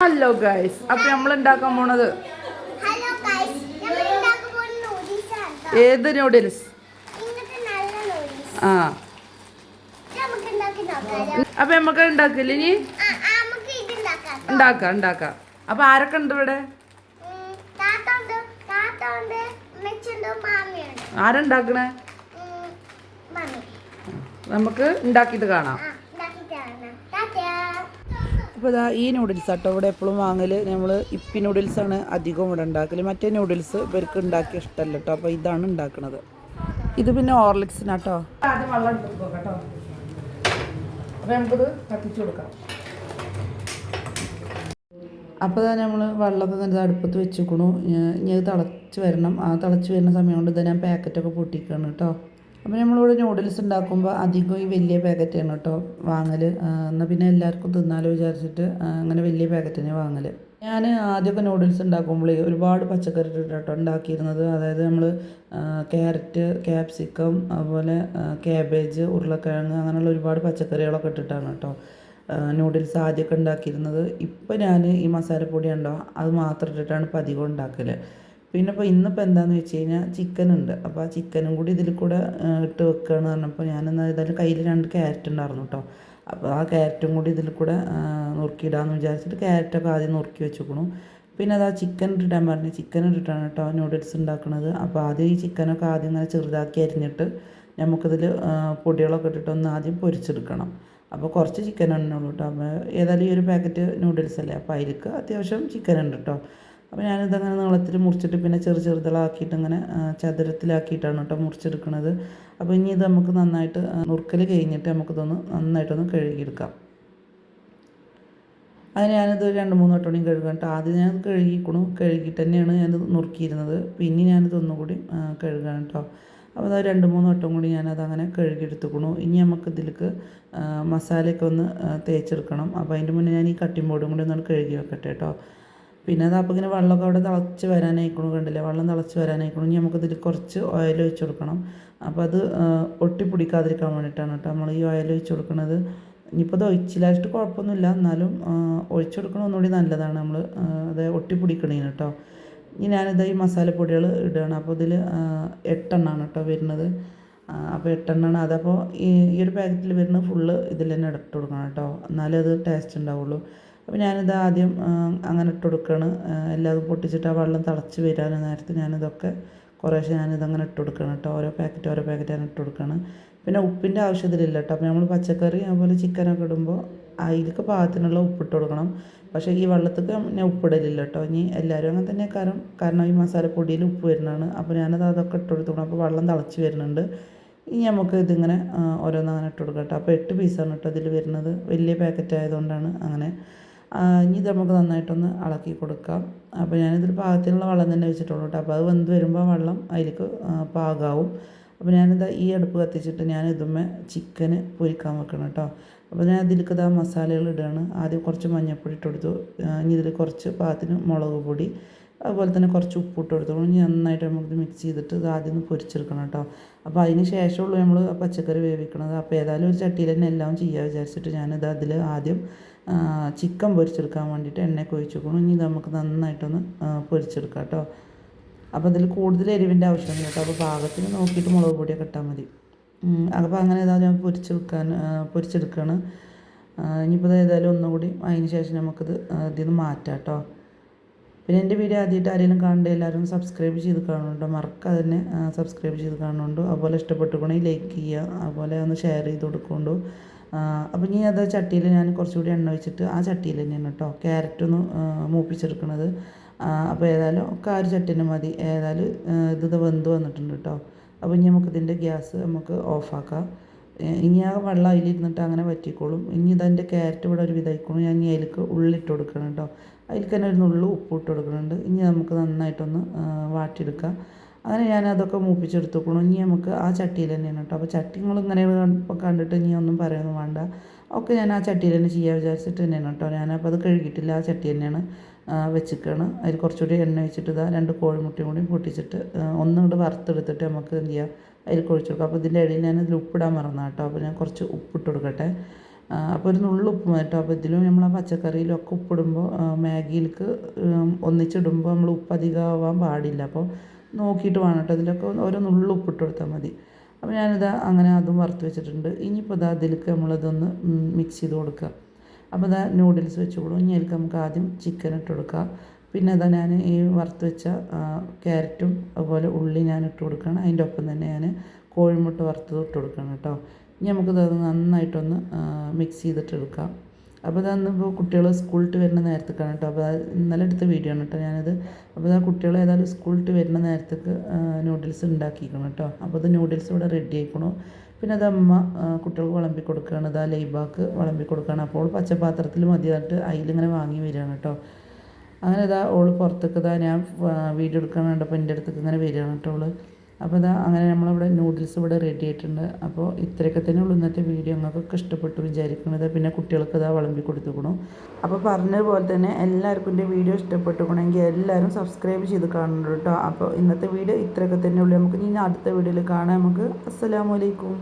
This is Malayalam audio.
ഹലോ ഗൈസ് അപ്പൊ നമ്മൾ ഉണ്ടാക്കാൻ പോണത്? ഏത് നൂഡിൽസ് ആ. അപ്പൊ നമുക്ക് ഉണ്ടാക്കില്ല ഇനി? ഉണ്ടാക്കാം ഉണ്ടാക്കാം അപ്പൊ ആരൊക്കെ ഉണ്ട് ഇവിടെ? ആരുണ്ടാക്കണേ നമുക്ക് ഉണ്ടാക്കിട്ട് കാണാം ആ ഉണ്ടാക്കി തരണം താത്തയാ അപ്പോൾ ഇതാ ഈ നൂഡിൽസ് കേട്ടോ ഇവിടെ എപ്പോഴും വാങ്ങൽ നമ്മൾ ഇപ്പി നൂഡിൽസാണ് അധികം ഇവിടെ ഉണ്ടാക്കൽ മറ്റേ നൂഡിൽസ് ഇവർക്ക് ഉണ്ടാക്കിയ ഇഷ്ടമല്ല കേട്ടോ അപ്പോൾ ഇതാണ് ഉണ്ടാക്കുന്നത് ഇത് പിന്നെ ഓർലിക്സിനാട്ടോ. ആദ്യം വെള്ളം എടുത്ത് കേട്ടോ. അപ്പോൾ നമുക്കിത് കത്തിച്ചു കൊടുക്കാം. അപ്പോൾ തന്നെ നമ്മൾ വെള്ളമൊക്കെ അടുപ്പത്ത് വെച്ചിക്കണു. ഇനി അത് തിളച്ച് വരണം. ആ തിളച്ച് വരുന്ന സമയം കൊണ്ട് ഇതാ ഞാൻ പാക്കറ്റൊക്കെ പൊട്ടിക്കണം കേട്ടോ അപ്പോൾ നമ്മളിവിടെ നൂഡിൽസ് ഉണ്ടാക്കുമ്പോൾ അധികം ഈ വലിയ പാക്കറ്റാണ് കേട്ടോ വാങ്ങൽ എന്നാൽ പിന്നെ എല്ലാവർക്കും തിന്നാലോ വിചാരിച്ചിട്ട് അങ്ങനെ വലിയ പാക്കറ്റ് തന്നെ വാങ്ങൽ ഞാൻ ആദ്യമൊക്കെ നൂഡിൽസ് ഉണ്ടാക്കുമ്പോൾ ഒരുപാട് പച്ചക്കറി ഇട്ടിട്ടോ ഉണ്ടാക്കിയിരുന്നത്. അതായത് നമ്മൾ ക്യാരറ്റ് ക്യാപ്സിക്കം അതുപോലെ ക്യാബേജ് ഉരുളക്കിഴങ്ങ് അങ്ങനെയുള്ള ഒരുപാട് പച്ചക്കറികളൊക്കെ ഇട്ടിട്ടാണ് കേട്ടോ നൂഡിൽസ് ആദ്യമൊക്കെ ഉണ്ടാക്കിയിരുന്നത്. ഇപ്പം ഞാൻ ഈ മസാലപ്പൊടി ഉണ്ടോ അത് മാത്രം ഇട്ടിട്ടാണ് ഇപ്പം അധികം ഉണ്ടാക്കൽ പിന്നെ ഇപ്പോൾ ഇന്നിപ്പോൾ എന്താണെന്ന് വെച്ച് കഴിഞ്ഞാൽ ചിക്കൻ ഉണ്ട് അപ്പോൾ ആ ചിക്കനും കൂടി ഇതിൽ കൂടെ ഇട്ട് വെക്കുകയാണ് പറഞ്ഞപ്പോൾ ഞാനെന്നാൽ ഏതായാലും കയ്യിൽ രണ്ട് ക്യാരറ്റ് ഉണ്ടായിരുന്നു കേട്ടോ അപ്പോൾ ആ ക്യാരറ്റും കൂടി ഇതിൽ കൂടെ നുറുക്കിയിടാമെന്ന് വിചാരിച്ചിട്ട് ക്യാരറ്റൊക്കെ ആദ്യം നുറുക്കി വെച്ചുക്കണു. പിന്നെ അത് ആ ചിക്കൻ ഇട്ടിടാൻ പറഞ്ഞു. ചിക്കൻ ഇട്ടിട്ടാണ് കേട്ടോ നൂഡിൽസ് ഉണ്ടാക്കുന്നത് അപ്പോൾ ആദ്യം ഈ ചിക്കനൊക്കെ ആദ്യം ഇങ്ങനെ ചെറുതാക്കി അരിഞ്ഞിട്ട് നമുക്കിതിൽ പൊടികളൊക്കെ ഇട്ടിട്ട് ഒന്ന് ആദ്യം പൊരിച്ചെടുക്കണം. അപ്പോൾ കുറച്ച് ചിക്കൻ ഉള്ളൂ കേട്ടോ അപ്പോൾ ഏതായാലും ഈ ഒരു പാക്കറ്റ് നൂഡിൽസ് അല്ലേ? അപ്പോൾ അതിലേക്ക് അത്യാവശ്യം ചിക്കൻ ഉണ്ട് കേട്ടോ അപ്പോൾ ഞാനിതങ്ങനെ നീളത്തിൽ മുറിച്ചിട്ട് പിന്നെ ചെറു ചെറുതളാക്കിയിട്ട് ഇങ്ങനെ ചതുരത്തിലാക്കിയിട്ടാണ് കേട്ടോ മുറിച്ചെടുക്കുന്നത് അപ്പോൾ ഇനി ഇത് നമുക്ക് നന്നായിട്ട് നുറുക്കൽ കഴിഞ്ഞിട്ട് നമുക്കിതൊന്ന് നന്നായിട്ടൊന്ന് കഴുകിയെടുക്കാം. അതിന് ഞാനിത് രണ്ട് മൂന്ന് വട്ടം കഴുകാം കേട്ടോ ആദ്യം ഞാൻ കഴുകിക്കണു കഴുകിയിട്ട് തന്നെയാണ് ഞാൻ നുറുക്കിയിരുന്നത്. പിന്നെ ഞാനിത് ഒന്നുകൂടി കഴുകാം കേട്ടോ അപ്പോൾ അത് രണ്ട് മൂന്ന് വട്ടം കൂടി ഞാനത് അങ്ങനെ കഴുകിയെടുത്തുക്കണു. ഇനി നമുക്ക് ഇതിലേക്ക് മസാലയൊക്കെ ഒന്ന് തേച്ചെടുക്കണം. അപ്പോൾ അതിന്റെ മുന്നേ ഞാൻ ഈ കട്ടിംഗ് ബോർഡും കൂടി ഒന്ന് കഴുകി വെക്കട്ടെ കേട്ടോ പിന്നെ അത് അപ്പോൾ ഇങ്ങനെ വെള്ളമൊക്കെ അവിടെ തിളച്ച് വരാനായിക്കണു കണ്ടില്ലേ? വെള്ളം തിളച്ച് വരാനായിക്കണു. ഇനി നമുക്കിതിൽ കുറച്ച് ഓയിൽ ഒഴിച്ച് കൊടുക്കണം. അപ്പോൾ അത് ഒട്ടിപ്പിടിക്കാതിരിക്കാൻ വേണ്ടിയിട്ടാണ് കേട്ടോ. നമ്മൾ ഈ ഓയിൽ ഒഴിച്ച് കൊടുക്കുന്നത് ഇനിയിപ്പോൾ അത് ഒഴിച്ചില്ലായിട്ട് കുഴപ്പമൊന്നുമില്ല. എന്നാലും ഒഴിച്ച് കൊടുക്കണത് ഒന്നുകൂടി നല്ലതാണ് നമ്മൾ അത് ഒട്ടിപ്പിടിക്കണേന് കേട്ടോ. ഇനി ഞാനിത് ഈ മസാലപ്പൊടികൾ ഇടുകയാണ്. അപ്പോൾ ഇതിൽ എട്ടെണ്ണമാണ് കേട്ടോ വരുന്നത്. അപ്പോൾ എട്ടെണ്ണമാണ് അതപ്പോൾ ഈ ഒരു പാക്കറ്റിൽ വരുന്നത് ഫുള്ള് ഇതിൽ തന്നെ ഇടത്ത് കൊടുക്കണം കേട്ടോ. എന്നാലേ അത് ടേസ്റ്റ് ഉണ്ടാവുള്ളൂ. അപ്പോൾ ഞാനിത് ആദ്യം അങ്ങനെ ഇട്ട് കൊടുക്കുകയാണ് എല്ലാതും പൊട്ടിച്ചിട്ട് ആ വെള്ളം തിളച്ച് വരാൻ നേരത്ത് ഞാനിതൊക്കെ കുറേശ്ശെ ഞാനിതങ്ങനെ ഇട്ട് കൊടുക്കണം കേട്ടോ. ഓരോ പാക്കറ്റ് ഓരോ പാക്കറ്റ് ഞാൻ ഇട്ട് പിന്നെ ഉപ്പിന്റെ ആവശ്യത്തിലില്ല കേട്ടോ. അപ്പോൾ നമ്മൾ പച്ചക്കറി അതുപോലെ ചിക്കനൊക്കെ ഇടുമ്പോൾ അതിലേക്ക് പാകത്തിനുള്ള ഉപ്പിട്ട് കൊടുക്കണം. പക്ഷേ ഈ വെള്ളത്തേക്ക് ഞാൻ ഉപ്പിടലില്ല കേട്ടോ. ഇനി എല്ലാവരും അങ്ങനെ തന്നെ കാരണം കാരണം ഈ മസാലപ്പൊടിയിൽ ഉപ്പ് വരുന്നതാണ്. അപ്പോൾ ഞാനത് അതൊക്കെ ഇട്ട് അപ്പോൾ വെള്ളം തിളച്ച് വരുന്നുണ്ട്. ഇനി നമുക്ക് ഇതിങ്ങനെ ഓരോന്നങ്ങനെ ഓരോന്ന് ഇട്ട് കൊടുക്കാം കേട്ടോ. അപ്പോൾ എട്ട് പീസാണ് കേട്ടോ ഇതിൽ വരുന്നത്. വലിയ പാക്കറ്റ് ആയതുകൊണ്ടാണ് അങ്ങനെ. ഇത് നമുക്ക് നന്നായിട്ടൊന്ന് ഇളക്കി കൊടുക്കാം. അപ്പോൾ ഞാനിതൊരു പാകത്തിനുള്ള വെള്ളം തന്നെ വെച്ചിട്ടുള്ളൂ കേട്ടോ. അപ്പോൾ അത് വെന്ത് വരുമ്പോൾ വെള്ളം അതിലേക്ക് പാകാവും. അപ്പോൾ ഞാനിത് ഈ അടുപ്പ് കത്തിച്ചിട്ട് ഞാൻ ഇതുമ്മേ ചിക്കന് പൊരിക്കാൻ വെക്കണം കേട്ടോ. അപ്പോൾ ഞാൻ അതിലേക്ക് ഇതാ മസാലകൾ ഇടുകയാണ് ആദ്യം കുറച്ച് മഞ്ഞൾപ്പൊടി ഇട്ട് കൊടുത്തു. ഇനി ഇതിൽ കുറച്ച് പാകത്തിന് മുളക് പൊടി അതുപോലെ തന്നെ കുറച്ച് ഉപ്പിട്ട് കൊടുത്തു. ഇനി നന്നായിട്ട് നമുക്ക് മിക്സ് ചെയ്തിട്ട് ഇത് ആദ്യം ഒന്ന് പൊരിച്ചെടുക്കണം കേട്ടോ. അപ്പോൾ അതിന് ശേഷമുള്ളൂ നമ്മൾ പച്ചക്കറി വേവിക്കണത്. അപ്പോൾ ഏതായാലും ഒരു ചട്ടിയിൽ തന്നെ എല്ലാം ചെയ്യാൻ വിചാരിച്ചിട്ട് ഞാനിത് അതിൽ ആദ്യം ചിക്കൻ പൊരിച്ചെടുക്കാൻ വേണ്ടിയിട്ട് ഒഴിച്ച് വെക്കണം. ഇനി നമുക്ക് നന്നായിട്ടൊന്ന് പൊരിച്ചെടുക്കാം കേട്ടോ. അപ്പോൾ അതിൽ കൂടുതൽ എരിവിന്റെ ആവശ്യമില്ല കേട്ടോ. അപ്പോൾ പാകത്തിന് നോക്കിയിട്ട് മുളക് പൊടിയൊക്കെ ഇട്ടാൽ മതി. അപ്പോൾ അങ്ങനെ ഏതായാലും ഞാൻ പൊരിച്ചെടുക്കാൻ പൊരിച്ചെടുക്കുകയാണ് ഇനിയിപ്പോൾ ഏതായാലും ഒന്നുകൂടി അതിന് ശേഷം നമുക്കിത് ഇതിൽ നിന്ന് മാറ്റാം കേട്ടോ. പിന്നെ എന്റെ വീഡിയോ ആദ്യമായിട്ട് ആരെങ്കിലും കാണേണ്ട എല്ലാവരും സബ്സ്ക്രൈബ് ചെയ്ത് കാണുന്നുണ്ടോ മറക്കാതെ തന്നെ സബ്സ്ക്രൈബ് ചെയ്ത് കാണുന്നുണ്ടോ അതുപോലെ ഇഷ്ടപ്പെട്ടുകൊണ്ടെങ്കിൽ ലൈക്ക് ചെയ്യുക. അതുപോലെ ഒന്ന് ഷെയർ ചെയ്ത് കൊടുക്കുന്നുണ്ടോ അപ്പം ഇനി അത് ചട്ടിയിൽ ഞാൻ കുറച്ചുകൂടി എണ്ണ വെച്ചിട്ട് ആ ചട്ടിയിൽ തന്നെയാണ് കേട്ടോ ക്യാരറ്റ് ഒന്ന് മൂപ്പിച്ചെടുക്കണത്. അപ്പോൾ ഏതായാലും ഒക്കെ ആ ഒരു ചട്ടിന് മതി. ഏതായാലും ഇത് വെന്ത് വന്നിട്ടുണ്ട് കേട്ടോ. അപ്പോൾ ഇനി നമുക്ക് ഇതിന്റെ ഗ്യാസ് നമുക്ക് ഓഫാക്കാം ഇനി ആ വെള്ളം അതിലിരുന്നിട്ട് അങ്ങനെ പറ്റിക്കോളും ഇനി ഇതെന്റെ ക്യാരറ്റ് ഇവിടെ ഒരു വിതയ്ക്കോളും ഞാൻ ഇനി അതിലേക്ക് ഉള്ളിട്ട് കൊടുക്കണം കേട്ടോ. അതിലേക്ക് തന്നെ ഒരു നുള്ളു ഉപ്പ് ഇട്ട് കൊടുക്കുന്നുണ്ട്. ഇനി നമുക്ക് നന്നായിട്ടൊന്ന് വാട്ടിയെടുക്കാം അങ്ങനെ ഞാൻ അതൊക്കെ മൂപ്പിച്ചെടുത്തുക്കണം. ഇനി നമുക്ക് ആ ചട്ടിയിൽ തന്നെയാണ് കേട്ടോ. അപ്പോൾ ചട്ടി ഇങ്ങനെ കണ്ടിട്ട് ഇനി ഒന്നും പറയൊന്നും വേണ്ട. ഒക്കെ ഞാൻ ആ ചട്ടിയിൽ തന്നെ ചെയ്യാൻ വിചാരിച്ചിട്ട് തന്നെയാണ് കേട്ടോ. ഞാനപ്പോൾ അത് കഴുകിയിട്ടില്ല. ആ ചട്ടി തന്നെയാണ് വെച്ചിക്കാണ്. അതിൽ കുറച്ചുകൂടി എണ്ണ വെച്ചിട്ട് ഇതാ രണ്ട് കോഴിമുട്ടയും കൂടി പൊട്ടിച്ചിട്ട് ആ, ഒന്നും കൂടെ വറുത്തെടുത്തിട്ട് നമുക്ക് എന്ത് ചെയ്യാം? അതിൽ കുഴിച്ചു കൊടുക്കാം. അപ്പോൾ ഇതിന്റെ ഇടയിൽ ഞാൻ ഇതിൽ ഉപ്പിടാൻ മറന്നു കേട്ടോ. അപ്പോൾ ഞാൻ കുറച്ച് ഉപ്പിട്ട് കൊടുക്കട്ടെ. അപ്പോൾ ഒരു നുള്ളു ഉപ്പ് കേട്ടോ അപ്പോൾ ഇതിലും നമ്മൾ ആ പച്ചക്കറിയിലും ഒക്കെ ഉപ്പിടുമ്പോൾ മാഗിയിലേക്ക് ഒന്നിച്ചിടുമ്പോൾ നമ്മൾ ഉപ്പ് അധികമാവാൻ പാടില്ല. അപ്പോൾ നോക്കിയിട്ട് വേണം കേട്ടോ ഇതിലൊക്കെ ഓരോ നുള്ളു ഉപ്പിട്ട് കൊടുത്താൽ മതി. അപ്പോൾ ഞാനിതാ അങ്ങനെ അതും വറുത്ത് വെച്ചിട്ടുണ്ട്. ഇനിയിപ്പോൾ ഇതാ അതിലേക്ക് നമ്മളിതൊന്ന് മിക്സ് ചെയ്ത് കൊടുക്കുക അപ്പോൾ ഇതാ നൂഡിൽസ് വെച്ച് കൊടുക്കും ഇനി അതിലേക്ക് നമുക്ക് ആദ്യം ചിക്കൻ ഇട്ട് കൊടുക്കുക പിന്നെ ഇതാ ഞാൻ ഈ വറുത്ത് വെച്ച ക്യാരറ്റും അതുപോലെ ഉള്ളി ഞാൻ ഇട്ട് കൊടുക്കുകയാണ് അതിന്റെ ഒപ്പം തന്നെ ഞാൻ കോഴിമുട്ട വറുത്തത് ഇട്ട് കൊടുക്കണം കേട്ടോ ഇനി നമുക്കിത് നന്നായിട്ടൊന്ന് മിക്സ് ചെയ്തിട്ട് എടുക്കാം അപ്പോൾ ഇപ്പോൾ കുട്ടികൾ സ്കൂളിട്ട് വരുന്ന നേരത്തേക്കാണ് കേട്ടോ അപ്പോൾ അത് ഇന്നലെ എടുത്ത വീഡിയോ ആണ് കേട്ടോ ഞാനത്. അപ്പോൾ ആ കുട്ടികൾ ഏതായാലും സ്കൂളിട്ട് വരുന്ന നേരത്തേക്ക് നൂഡിൽസ് ഉണ്ടാക്കിയിരിക്കണം കേട്ടോ അപ്പോൾ ഇത് നൂഡിൽസ് ഇവിടെ റെഡി ആയിക്കണു. പിന്നെ അത് അമ്മ കുട്ടികൾക്ക് വിളമ്പി കൊടുക്കുകയാണ് ഇതാ ലൈബാക്ക് വിളമ്പി കൊടുക്കുകയാണ് അപ്പോൾ പച്ചപാത്രത്തിൽ മതിയായിട്ട് അതിലിങ്ങനെ വാങ്ങി വരികയാണ് കേട്ടോ അങ്ങനെ ഇതാ ഓൾ പുറത്തേക്ക് ഇതാ ഞാൻ വീഡിയോ എടുക്കാൻ കണ്ടപ്പോൾ എന്റെ അടുത്തേക്ക് ഇങ്ങനെ വരികയാണ് കേട്ടോ ഓൾ. അപ്പോൾ ഇതാ അങ്ങനെ നമ്മളിവിടെ നൂഡിൽസ് ഇവിടെ റെഡി ആയിട്ടുണ്ട്. അപ്പോൾ ഇത്രയൊക്കെ തന്നെ ഇന്നത്തെ വീഡിയോ നിങ്ങൾക്കൊക്കെ ഇഷ്ടപ്പെട്ടു വിചാരിക്കുന്നത്. പിന്നെ കുട്ടികൾക്ക് ഇതാ വിളമ്പി കൊടുത്തുക്കണു അപ്പോൾ പറഞ്ഞതുപോലെ തന്നെ എല്ലാവർക്കും എന്റെ വീഡിയോ ഇഷ്ടപ്പെട്ടുക്കണമെങ്കിൽ എല്ലാവരും സബ്സ്ക്രൈബ് ചെയ്ത് കാണണം കേട്ടോ. അപ്പോൾ ഇന്നത്തെ വീഡിയോ ഇത്രയൊക്കെ തന്നെ നമുക്ക് ഇനി അടുത്ത വീഡിയോയിൽ കാണാം. നമുക്ക് അസ്സലാമലൈക്കും